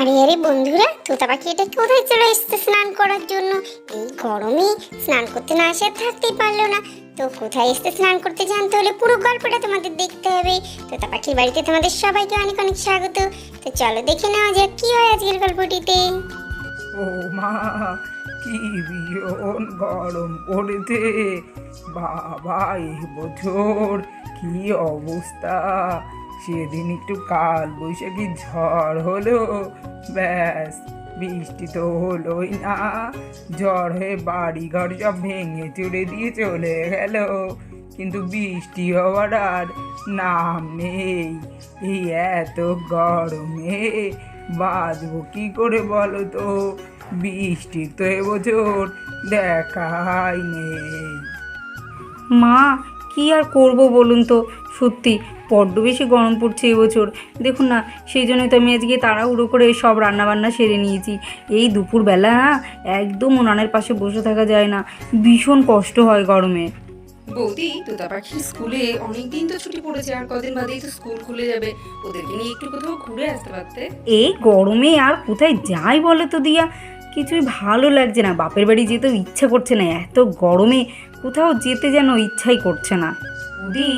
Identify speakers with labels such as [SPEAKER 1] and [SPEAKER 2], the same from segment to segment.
[SPEAKER 1] আরে আরে বন্ধুরা, তোতা পাখি এটা কোথায় চলে এসছে স্নান করার জন্য? এই গরমে স্নান করতে না আর থাকতেই পারল না। তো কোথায় এসছে স্নান করতে জানতে হলে পুরো গল্পটা তোমাদের দেখতে হবে। তোতা পাখির বাড়িতে তোমাদের সবাইকে অনেক অনেক স্বাগত। তো চলো দেখে নেওয়া যাক কি হয় আজকের গল্পটিতে।
[SPEAKER 2] ও মা, কি ভীষণ গরম পড়েছে। বাবা এই বছর, কি অবস্থা? সেদিন একটু কাল বৈশাখী ঝড় হলো। ব্যাস, বৃষ্টি তো হলোই না। ঝড় হয়ে বাড়ি ঘর সব ভেঙে চুড়ে দিয়ে চলে গেল। কিন্তু বৃষ্টি হওয়ার আর নাম নেই। এই এত গরমে বাঁচবো কি করে বলো তো? বৃষ্টি তো এবছর দেখাই নেই।
[SPEAKER 3] মা, কি আর করব বলুন তো? সত্যি বড্ড বেশি গরম পড়ছে এবছর। দেখুন না সেই জন্যই তো আমি আজকে তাড়াহুড়ো করে সব রান্নাবান্না সেরে নিয়েছি। এই দুপুরবেলা না একদম উনানের পাশে বসে থাকা যায় না ভীষণ কষ্ট হয় গরমে।
[SPEAKER 4] বৌদি তোতা পাখির স্কুলে অনেক দিন তো ছুটি পড়েছে আর কদিন বাদেই তো স্কুল খুলে যাবে। ওদেরকে নিয়ে একটু কোথাও ঘুরে আসতে পারতে?
[SPEAKER 3] এই গরমে আর কোথায় যাই বলে তো দিয়া? কিছুই ভালো লাগছে না বাপের বাড়ি যেতেও ইচ্ছা করছে না এত গরমে কোথাও যেতে যেন ইচ্ছাই করছে না। দি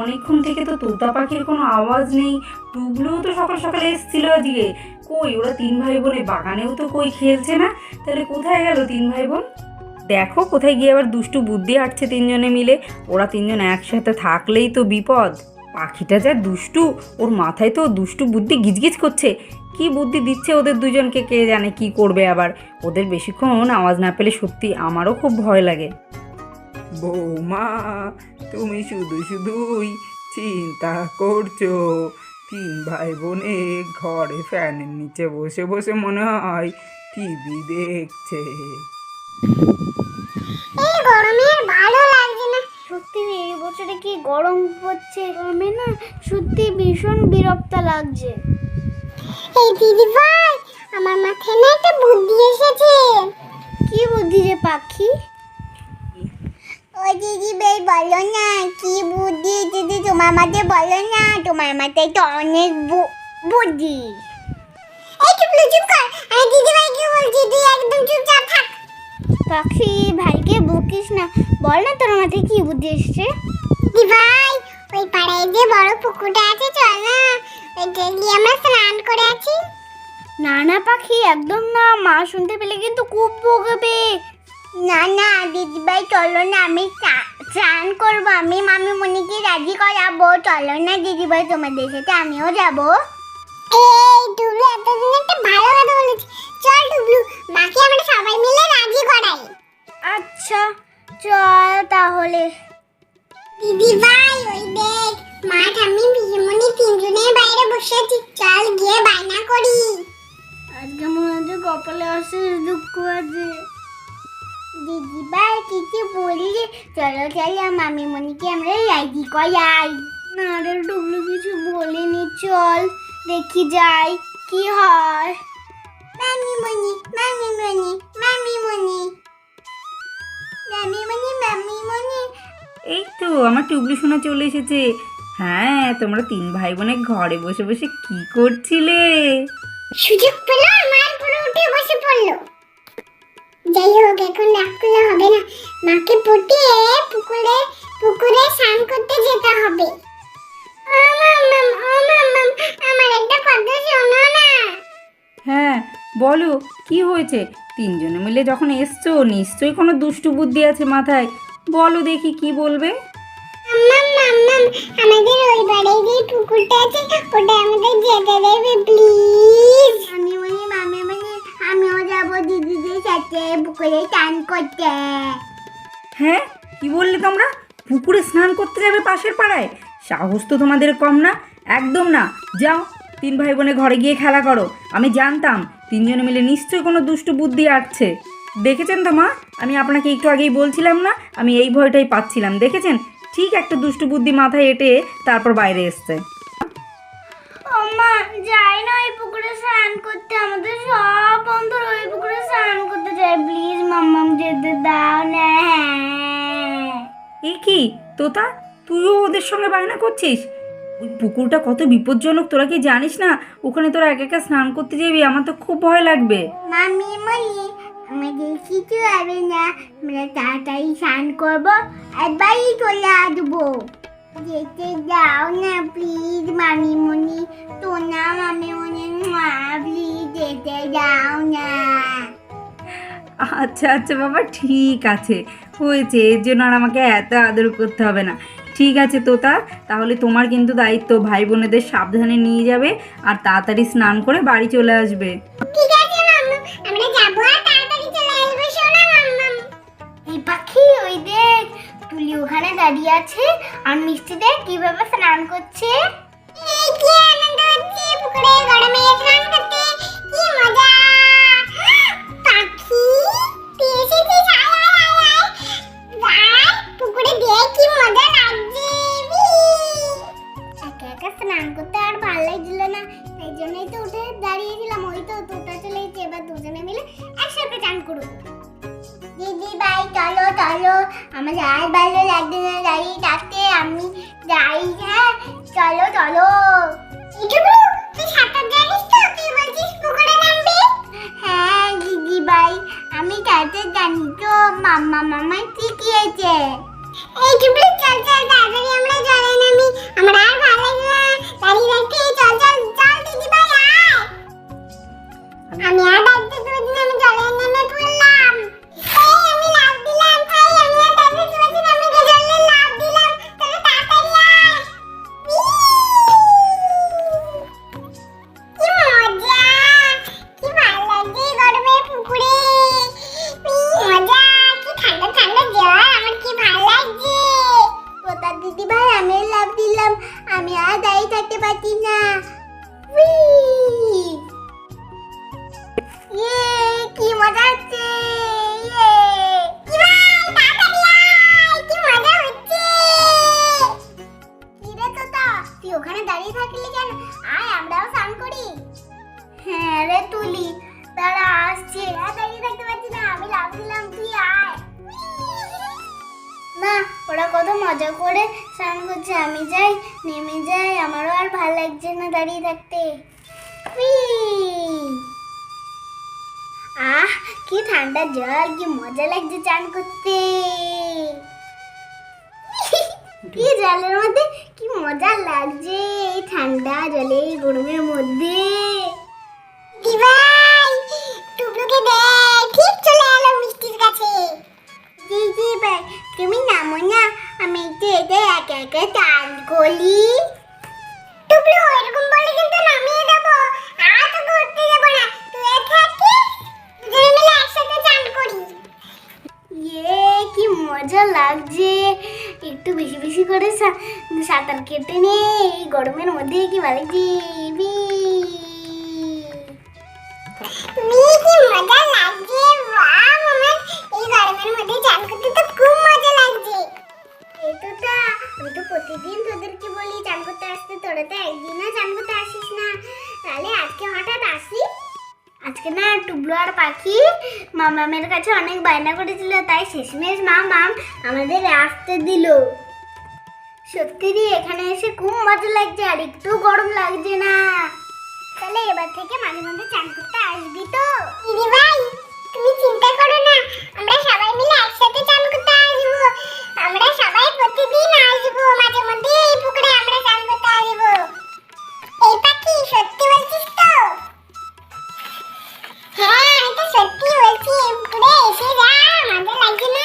[SPEAKER 3] অনেকক্ষণ থেকে তো তোতা পাখির কোনো আওয়াজ নেই। টুবলুও তো সকাল সকালে এসেছিল আজকে কই, ওরা তিন ভাই বোনে, বাগানেও তো কই খেলছে না? তাহলে কোথায় গেল তিন ভাই বোন? দেখো, কোথায় গিয়ে আবার দুষ্টু বুদ্ধি আটছে তিনজনে মিলে। ওরা তিনজন একসাথে থাকলেই তো বিপদ। পাখিটা যা দুষ্টু, ওর মাথায় তো দুষ্টু বুদ্ধি গিজগিজ করছে। কি বুদ্ধি দিচ্ছে ওদের দুজনকে, কে জানে কি করবে আবার? ওদের বেশিক্ষণ আওয়াজ না পেলে সত্যি আমারও খুব ভয় লাগে।
[SPEAKER 2] বৌমা, তুমি শুধু শুধুই চিন্তা করছ। তিন ভাই বোনে ঘরে ফ্যানের নিচে বসে বসে মনে হয় টিভি দেখছে।
[SPEAKER 1] ভালো লাগছে না।
[SPEAKER 5] সত্যি এই বছরে কি গরম পড়ছে গরমে না? সত্যি ভীষণ বিরক্ত লাগছে।
[SPEAKER 1] এই দিদি ভাই, আমার মাথায় না একটা বুদ্ধি এসেছে।
[SPEAKER 5] কি বুদ্ধি যে পাখি?
[SPEAKER 1] ও দিদি ভাই বলো না কি বুদ্ধি দিদি? তোমার মাথায় বলো না তোমার মাথায় তো অনেক বুদ্ধি। এই চুপ লো, চুপ কর। আমি দিদি ভাইকে বলছি? তুই একদম চুপচাপ থাক।
[SPEAKER 5] পাখি ভাইকে বকিস না। বল না তোর মাথায় কি বুদ্ধি এসছে?
[SPEAKER 1] দিদি ভাই ওই পাড়ায় যে বড় পুকুরটা আছে চল না। ওইটা গিয়ে আমরা স্নান করে আছি
[SPEAKER 5] না না পাখি একদম না। মা শুনতে পেলে কিন্তু খুব বকবে।
[SPEAKER 1] না না দিদি ভাই চলো না আমি স্নান করব। আমি মামি মনিকে রাজি করাবো। চলো না দিদি ভাই তোমাদের সাথে আমিও যাব। এই এতদিন একটা ভালো কথা বলেছি। চল আমরা সবাই মিলে রাজি করাই।
[SPEAKER 5] আচ্ছা চল তাহলে।
[SPEAKER 1] দিদি ভাই ওই দেখ তিনজনের বাইরে বসে আছি চল গিয়ে বায়না করি।
[SPEAKER 5] আজকে মনে হচ্ছে কপালে আসে দুঃখ আছে।
[SPEAKER 1] দিদি ভাই কিছু বললে। চলো চলো মামি মনিকে আমরা রাজি করাই
[SPEAKER 5] না রে ডুবলু কিছু বলিনি চল দেখি যাই কি হয়?
[SPEAKER 1] মামি মনি মামি মনি মামি মনি মামি মনি মামি মনি
[SPEAKER 3] এই তো আমার টুবলি শোনা চলে এসেছে। হ্যাঁ তোমরা তিন ভাই বোনে ঘরে বসে বসে কি করছিলে?
[SPEAKER 1] সুযোগ পেল আমার পুরো উঠে বসে পড়ল। যাই হোক এখন রাগ করলে হবে না। মাকে পটিয়ে পুকুরে পুকুরে স্নান করতে যেতে হবে। আমার একটা কথা শোনো না।
[SPEAKER 3] হ্যাঁ বলো কি হয়েছে? তিনজনে মিলে যখন এসছো নিশ্চয়ই কোনো দুষ্টু বুদ্ধি আছে মাথায়। বলো দেখি কি বলবে।
[SPEAKER 1] আমাদের ওই বাড়ির যে পুকুরটা আছে ওটা আমাদের যেতে দেবে প্লিজ আমি বলি মামি আমিও যাব দিদিদের সাথে পুকুরে স্নান করতে।
[SPEAKER 3] হ্যাঁ কি বললে তোমরা? পুকুরে স্নান করতে যাবে পাশের পাড়ায়? সাহস তো তোমাদের কম না? একদম না। যাও, তিন ভাই বোনে ঘরে গিয়ে খেলা করো। আমি জানতাম, তিনজনে মিলে নিশ্চয়ই কোনো দুষ্টু বুদ্ধি আসছে দেখেছেন তো মা? আমি আপনাকে একটু আগেই বলছিলাম না? আমি এই ভয়টাই পাচ্ছিলাম। দেখেছেন? ঠিক একটা দুষ্টু বুদ্ধি মাথায় এঁটে তারপর বাইরে এসছে।
[SPEAKER 5] মা যাই না ওই পুকুরে স্নান করতে। আমাদের সব বন্ধুরা ওই পুকুরে স্নান করতে যায়। প্লিজ মাম্মাম যেতে দাও না।
[SPEAKER 3] এ কি? তোতা তুইও ওদের সঙ্গে বায়না করছিস? ওই পুকুরটা কত বিপজ্জনক তোরা কি জানিস না? ওখানে তোরা একা একা স্নান করতে যাবি আমার তো খুব ভয় লাগবে।
[SPEAKER 5] মামি মনি আমাদের কিছু হবে না। আমরা তাড়াতাড়ি স্নান করব আর বাড়ি চলে আসব। যেতে যাও না প্লিজ মামি মনি তো না মামি মনি প্লিজ যেতে যাও না।
[SPEAKER 3] আচ্ছা আচ্ছা বাবা, ঠিক আছে। হয়েছে, এর জন্য আর আমাকে এত আদর করতে হবে না। ঠিক আছে, তোতা, তাহলে তোমার কিন্তু দায়িত্ব। ভাই বোনেদের সাবধানে নিয়ে যাবে আর তাড়াতাড়ি স্নান করে বাড়ি চলে আসবে।
[SPEAKER 5] দাঁড়িয়ে আছে আর মিষ্টিদের কীভাবে স্নান করছে। এই কি আনন্দ হচ্ছে পুকুরে গরমে স্নান আমার আর ভালো লাগছে না, দাঁড়িয়ে থাকতে আমি যাই হ্যাঁ? চলো চলো। হ্যাঁ ভাই আমি সাঁতার জানি তো। মামা শিখিয়েছে। এই টুকু চল চল, তাড়াতাড়ি আমরা জলে নামি। আমার আর ভালো লাগে না। দাঁড়িয়ে মজা করে স্নান করছে, আমি যাই নেমে যাই, আমারও আর ভালো লাগছে না দাঁড়িয়ে থাকতে। আহ, কি ঠান্ডা জল, কি মজা লাগছে চান করতে। কি জলের মধ্যে, কি মজা লাগছে এই ঠান্ডা জলে এই গরমের মধ্যে। মিষ্টির কাছে। তুমি নামো না। আমি করি ইয়ে কি মজা লাগছে। একটু বেশি বেশি করে সাঁতার কেটে নে, এই গরমের মধ্যে কি ভালো তোরা তো একদিনও চান করতে আসিস না। তাহলে আজকে হঠাৎ আসি? আজকে না টুবলু আর পাখি মামামের কাছে অনেক বায়না করেছিল তাই শেষমেশ মামাম আমাদের আসতে দিল। সত্যি রে এখানে এসে খুব মজা লাগছে আর একটু গরম লাগছে না। তাহলে এবার থেকে মাঝে মাঝে চান করতে আসবি তো? দিদি ভাই